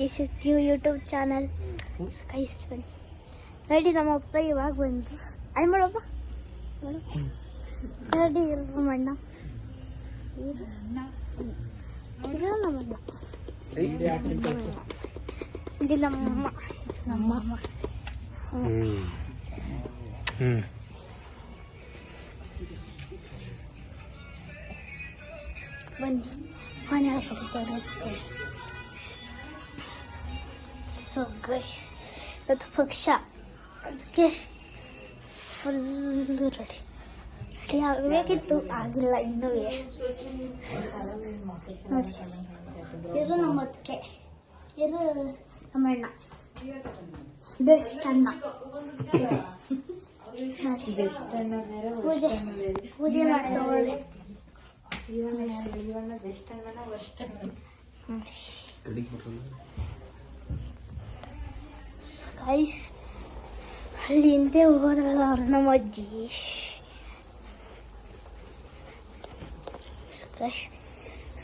This is new YouTube channel guys ಬನ್ನಿ ನೋಡಿ ನಮ್ಮ ಅಪ್ಪ ಇವಾಗ ಬಂತು ಆಯ್ ಮಾಡಪ್ಪ. ಮಾಡು. ನೋಡಿ ಇರು ನಮ್ಮ ಅಣ್ಣ ಇರು. ಇರು ನಮ್ಮ ಅಣ್ಣ ಇದು ನಮ್ಮಮ್ಮ ಇದು ನಮ್ಮಮ್ಮ ಹ್ಮ್. ಹ್ಮ್. ಬನ್ನಿ. ಮನೆ ಹತ್ರ ತೋರಿಸ್ತೇನೆ. ಸೊ ಗೈಸ್ ಇವತ್ತು ಪಕ್ಷ ಅದಕ್ಕೆ ಫುಲ್ಲು ರೆಡಿ ರೆಡಿ ಆಗಬೇಕಿತ್ತು ಆಗಿಲ್ಲ ಇನ್ನೂ ನೋಡಿ ಇರು ನಮ್ಮ ಅದಕ್ಕೆ ಇರು ನಮ್ಮ ಬೆಸ್ಟ್ ಅಣ್ಣ ಪೂಜೆ ಪೂಜೆ ಮಾಡ್ತವ್ರೆ ಗೈಸ್ ಅಲ್ಲಿ ಹಿಂದೆ ಹೋದ್ರಲ್ಲ ಅವ್ರು ನಮ್ಮ ಅಜ್ಜಿ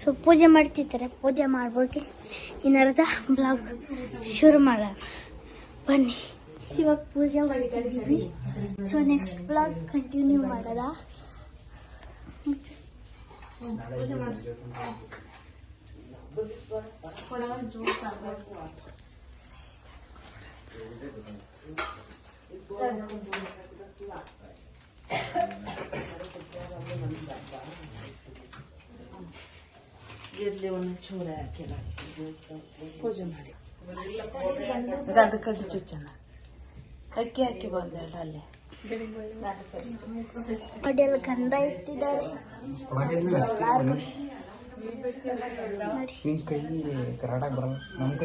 ಸೊ ಪೂಜೆ ಮಾಡ್ತಿದ್ದಾರೆ ಪೂಜೆ ಮಾಡ್ಬಿಟ್ಟು ಇನ್ನರ್ಧ ಬ್ಲಾಗ್ ಶುರು ಮಾಡೋಣ. ಬನ್ನಿ. ಇವಾಗ ಪೂಜೆ ಮಾಡ್ತಿದ್ದೀವಿ. ಸೊ ನೆಕ್ಸ್ಟ್ ಬ್ಲಾಗ್ ಕಂಟಿನ್ಯೂ ಮಾಡೋದ? ಇರ್ಲಿ ಒಂದು ಚೂರ ಹಾಕಿಲ್ಲ ಪೂಜೆ ಮಾಡಿ. ಅದು ಕಡ್ಡಿ ಚುಚ್ಚನ ಅಕ್ಕಿ ಹಾಕಿ ಬಂದಳ ಅಲ್ಲಿ. ಗಂಧ ಇಟ್ಟಿದ್ದಾರೆ. ನಿನ್ ಕೈ ಕರಾಟಕ್ ಬರಲ್ಲ. ನಮ್ ಕೈ